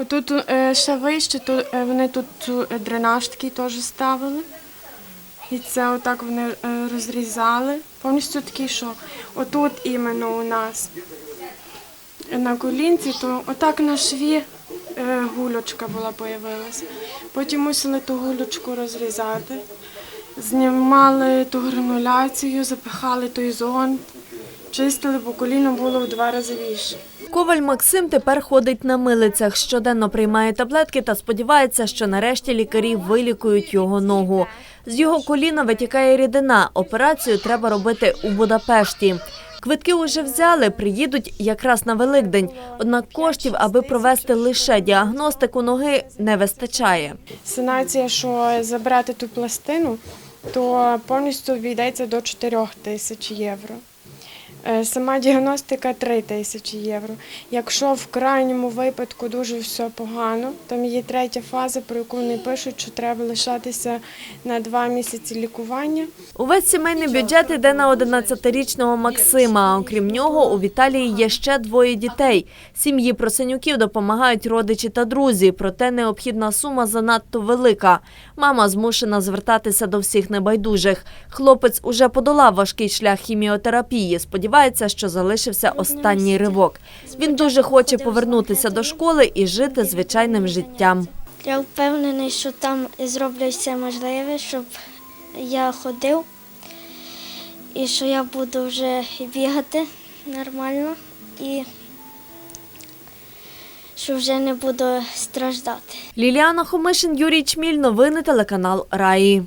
Отут е, ще вище, то е, вони тут е, дренаж такий теж ставили. І це отак вони розрізали. Повністю такий, що отут іменно у нас на колінці, то отак на шві гульочка була появилась. Потім мусили ту гулючку розрізати. Знімали ту грануляцію, запихали той зонд, чистили, бо коліно було в два рази більше. Коваль Максим тепер ходить на милицях, щоденно приймає таблетки та сподівається, що нарешті лікарі вилікують його ногу. З його коліна витікає рідина. Операцію треба робити у Будапешті. Квитки уже взяли, приїдуть якраз на Великдень. Однак коштів, аби провести лише діагностику ноги, не вистачає. Санація, що забрати ту пластину, то повністю обійдеться до 4 тисяч євро. Е, Сама діагностика 3 тисячі євро. Якщо в крайньому випадку дуже все погано, там є третя фаза, про яку вони пишуть, що треба лишатися на 2 місяці лікування. Увесь сімейний бюджет йде на 11-річного Максима. Окрім нього, у Віталії є ще двоє дітей. Сім'ї Просенюків допомагають родичі та друзі, проте необхідна сума занадто велика. Мама змушена звертатися до всіх небайдужих. Хлопець уже подолав важкий шлях хіміотерапії. Сподівається, що залишився останній ривок. Він дуже хоче повернутися до школи і жити звичайним життям. Я впевнений, що там зроблять все можливе, щоб я ходив і що я буду вже бігати нормально і що вже не буду страждати. Ліліана Хомишин, Юрій Чміль. Новини телеканал Раї.